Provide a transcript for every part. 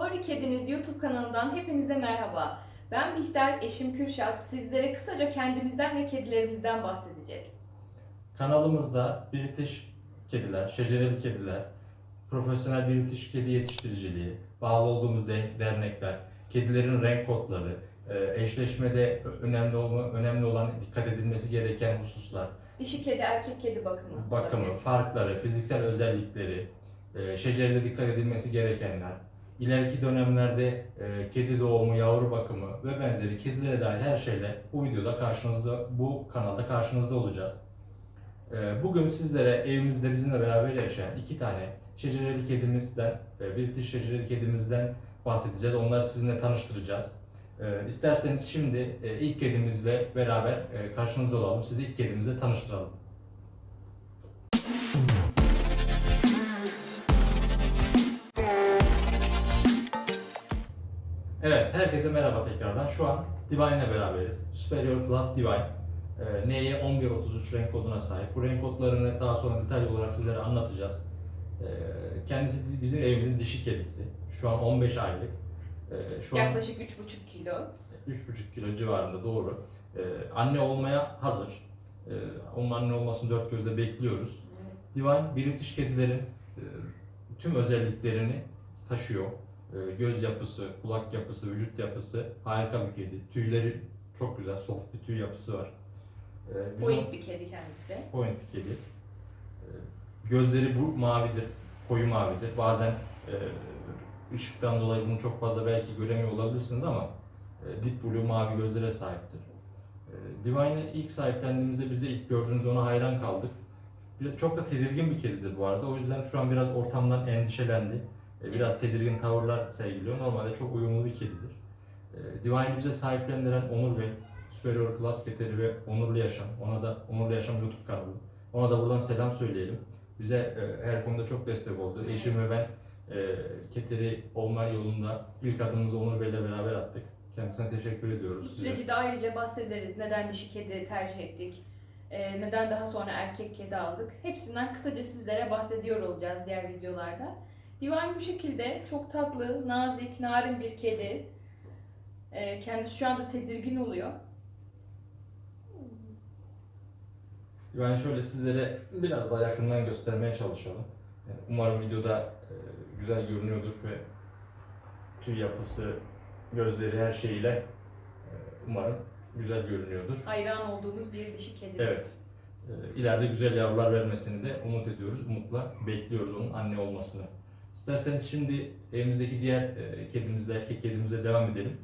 Favori Kediniz YouTube kanalından hepinize merhaba. Ben Bihter, eşim Kürşat. Sizlere kısaca kendimizden ve kedilerimizden bahsedeceğiz. Kanalımızda British kediler, şecereli kediler, profesyonel British kedi yetiştiriciliği, bağlı olduğumuz de- dernekler, kedilerin renk kodları, e, eşleşmede önemli olma, önemli olan dikkat edilmesi gereken hususlar, Dişi kedi, erkek kedi bakımı. bakımı, farkları, fiziksel özellikleri, e, şecerede dikkat edilmesi gerekenler, ileriki dönemlerde e, kedi doğumu, yavru bakımı ve benzeri kedilere dair her şeyle bu videoda karşınızda, bu kanalda karşınızda olacağız. E, Bugün sizlere evimizde bizimle beraber yaşayan iki tane şecereli kedimizden, e, British şecereli kedimizden bahsedeceğiz. Onları sizinle tanıştıracağız. E, İsterseniz şimdi e, ilk kedimizle beraber e, karşınızda olalım. Sizi ilk kedimizle tanıştıralım. Evet, herkese merhaba tekrardan. Şu an Divine ile beraberiz. Superior Class Divine. Ee, NY 1133 renk koduna sahip. Bu renk kodlarını daha sonra detaylı olarak sizlere anlatacağız. Ee, kendisi bizim evimizin dişi kedisi. Şu an 15 aylık. Ee, şu an Yaklaşık 3,5 kilo. 3,5 kilo civarında doğru. Ee, anne olmaya hazır. Ee, onun anne olmasını dört gözle bekliyoruz. Divine British kedilerin e, tüm özelliklerini taşıyor. E, göz yapısı, kulak yapısı, vücut yapısı harika bir kedi. Tüyleri çok güzel, soft bir tüy yapısı var. E, biz Point bir kedi kendisi. point bir kedi. E, gözleri bu mavidir, koyu mavidir. Bazen e, ışıktan dolayı bunu çok fazla belki göremiyor olabilirsiniz ama e, deep blue mavi gözlere sahiptir. E, Divine'ı ilk sahiplendiğimizde biz de ilk gördüğümüzde ona hayran kaldık. Çok da tedirgin bir kedidir bu arada. O yüzden şu an biraz ortamdan endişelendi. E, Biraz tedirgin tavırlar sergiliyor. Normalde çok uyumlu bir kedidir. E, Divine'ı bize sahiplendiren Onur Bey, Superior Class Keteri ve Onurlu Yaşam. Ona da Onurlu Yaşam YouTube kanalı. Ona da buradan selam söyleyelim. Bize e, her konuda çok destek oldu. Eşim ve ben Keteri olma yolunda ilk adımımızı Onur Bey'le beraber attık. Kendisine teşekkür Bu ediyoruz. Bize- süreci de ayrıca bahsederiz. Neden dişi kedi tercih ettik? Ee, neden daha sonra erkek kedi aldık? Hepsinden kısaca sizlere bahsediyor olacağız diğer videolarda. Divine bu şekilde çok tatlı, nazik, narin bir kedi. Ee, kendisi şu anda tedirgin oluyor. Ben şöyle sizlere biraz daha yakından göstermeye çalışalım. Yani Umarım videoda e, güzel görünüyordur ve tüy yapısı, gözleri her şeyiyle e, umarım güzel görünüyordur. Hayran olduğumuz bir dişi kedimiz. Evet. E, ileride güzel yavrular vermesini de umut ediyoruz. Umutla bekliyoruz onun anne olmasını. İsterseniz şimdi evimizdeki diğer e, kedimizle, erkek kedimizle devam edelim.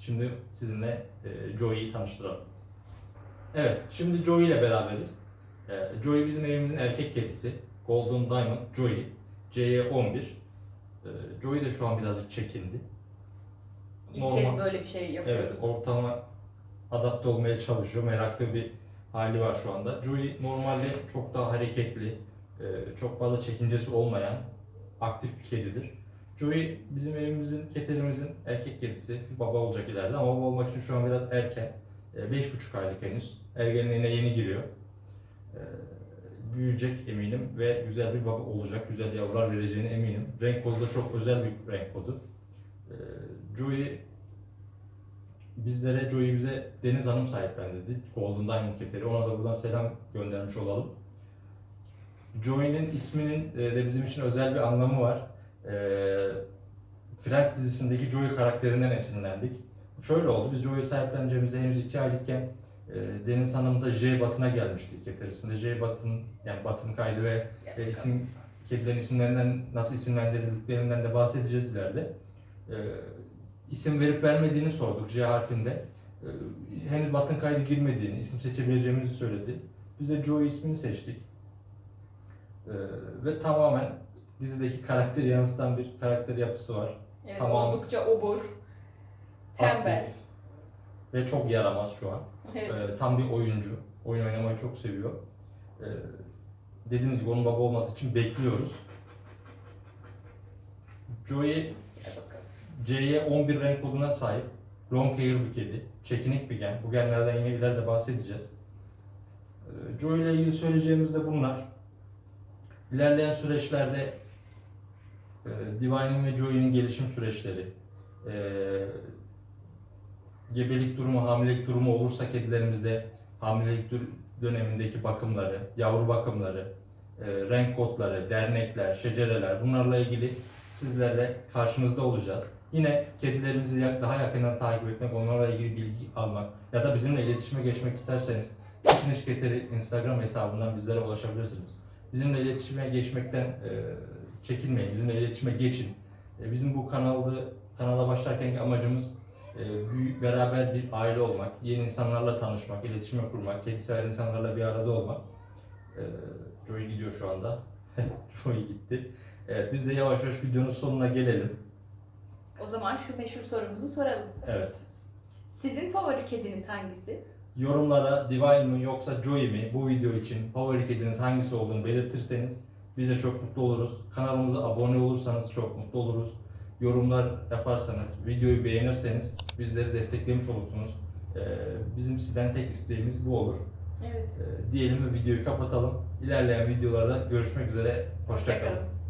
Şimdi sizinle e, Joey'yi tanıştıralım. Evet, şimdi Joey ile beraberiz. E, Joey bizim evimizin erkek kedisi. Golden Diamond Joey. CY11. E, Joey de şu an birazcık çekindi. İlk Normal. kez böyle bir şey yapıyoruz. Evet, ortama adapte olmaya çalışıyor. Meraklı bir hali var şu anda. Joey normalde çok daha hareketli, e, çok fazla çekincesi olmayan aktif bir kedidir. Joey bizim evimizin, keterimizin erkek kedisi. Baba olacak ileride ama baba olmak için şu an biraz erken. E, Beş buçuk aylık henüz. Ergenliğine yeni giriyor. E, Büyüyecek eminim ve güzel bir baba olacak. Güzel yavrular vereceğine eminim. Renk kodu da çok özel bir renk kodu. E, Joey bizlere Joey bize Deniz Hanım sahiplendirdi. Golden Diamond Keteri. Ona da buradan selam göndermiş olalım. Joey'nin isminin e, de bizim için özel bir anlamı var. E, Friends dizisindeki Joey karakterinden esinlendik. Şöyle oldu, biz Joey'i sahipleneceğimizde henüz iki aylıkken e, Deniz Hanım da J Batın'a gelmişti keterisinde. J Batın, yani Batın kaydı ve isim kedilerin isimlerinden nasıl isimlendirildiklerimden de bahsedeceğiz ileride. İsim verip vermediğini sorduk C harfinde. Henüz batın kaydı girmediğini, isim seçebileceğimizi söyledi. Biz de Joey ismini seçtik. E, ve tamamen dizideki karakteri yansıtan bir karakter yapısı var. Evet, Tamam. oldukça obur, tembel. Aktif Ve çok yaramaz şu an. Evet. E, tam bir oyuncu. Oyun oynamayı çok seviyor. E, dediğimiz gibi onun baba olması için bekliyoruz. Joey. C'ye 11 renk koduna sahip. Long hair bir kedi. Çekinik bir gen. Bu genlerden yine ileride bahsedeceğiz. Ee, Joe ile ilgili söyleyeceğimiz de bunlar. İlerleyen süreçlerde e, Divine'in ve Joey'nin gelişim süreçleri, e, gebelik durumu, hamilelik durumu olursa kedilerimizde hamilelik dönemindeki bakımları, yavru bakımları, e, renk kodları, dernekler, şecereler bunlarla ilgili sizlerle karşınızda olacağız. Yine kedilerimizi daha yakından takip etmek, onlarla ilgili bilgi almak ya da bizimle iletişime geçmek isterseniz Fitness Getiri Instagram hesabından bizlere ulaşabilirsiniz. Bizimle iletişime geçmekten e, çekinmeyin, bizimle iletişime geçin. E, bizim bu kanalda kanala başlarkenki amacımız e, büyük, beraber bir aile olmak, yeni insanlarla tanışmak, iletişime kurmak, kedi sever insanlarla bir arada olmak. E, Joey gidiyor şu anda. Joey gitti. Evet, biz de yavaş yavaş videonun sonuna gelelim. O zaman şu meşhur sorumuzu soralım. Evet. Sizin favori kediniz hangisi? Yorumlara Divine mi yoksa Joey mi bu video için favori kediniz hangisi olduğunu belirtirseniz biz de çok mutlu oluruz. Kanalımıza abone olursanız çok mutlu oluruz. Yorumlar yaparsanız, videoyu beğenirseniz bizleri desteklemiş olursunuz. Ee, bizim sizden tek isteğimiz bu olur. Evet. Ee, diyelim ve videoyu kapatalım. İlerleyen videolarda görüşmek üzere. Hoşçakalın. Hoşçakalın.